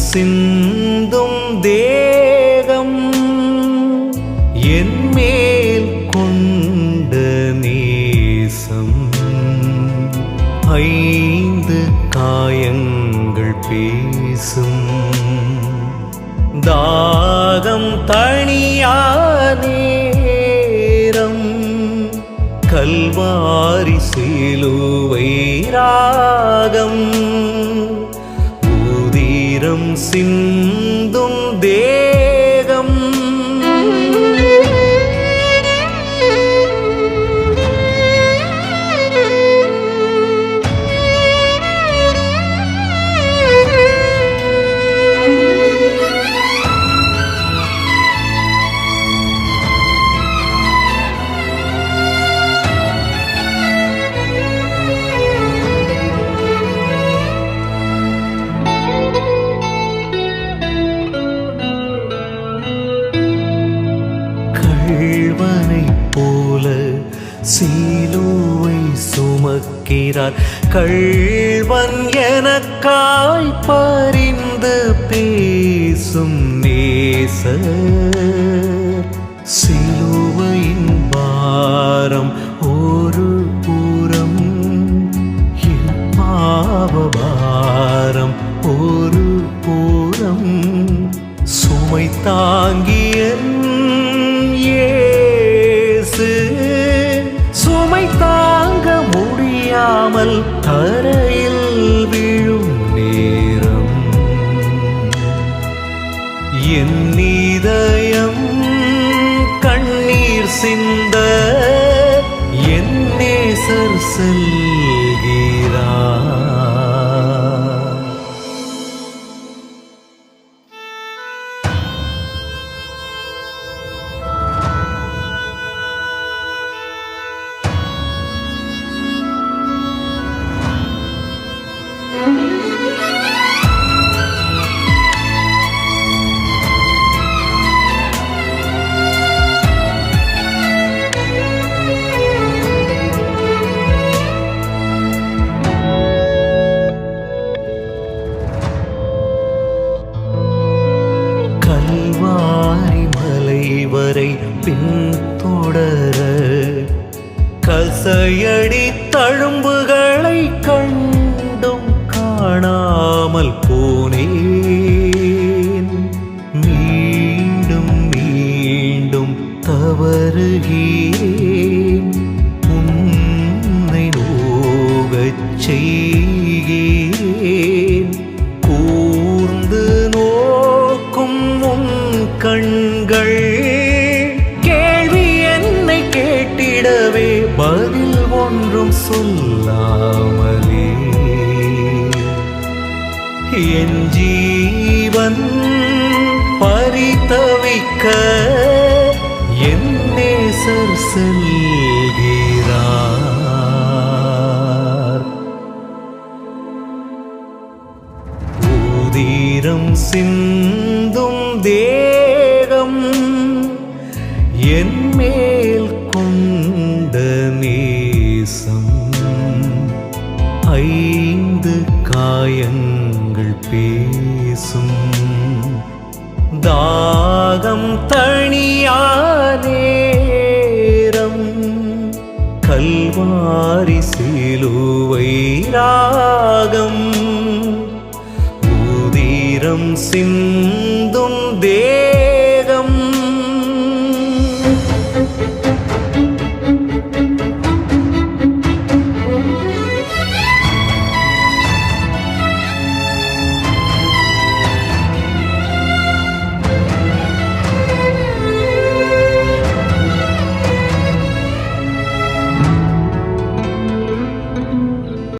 சிந்தும் தேகம் என் மேல் கொண்ட நேசம். ஐந்து காயங்கள் பேசும். தாகம் தணியா நேரம். கல்வாரி சிலுவை ராகம். சிந்தும் தே சீலுவை சுமக்கிறார். கள்வன் எனக்காய் பறிந்து பேசும் நேச சிலுவையின் பாரம் ஒரு புறம் பாவபாரம் ஒரு புறம். சுமை தாங்கியன் இல்லாமல் தரையில் விழும் நேரம். என் நீதயம் கண்ணீர் சிந்த என் நேசர் செல்ல வரை பின்தொடர கசையடி தழும்புகளை கண்டும் காணாமல் போனேன். மீண்டும் மீண்டும் தவறுகிறேன். உன்னை நோகச் செய்கிறேன். கூர்ந்து நோக்கும் உன் கண்கள் கேட்கவே பதில் ஒன்றும் சொல்லாமலே. என் ஜீவன் பரிதவிக்க என் நேசர் செல்கிறார். உதிரம் சிந்தும் தே ஐந்து காயங்கள் பேசும். தாகம் தணியா நேரம். கல்வாரி சிலுவை ராகம். ஊதீரம் சிந்த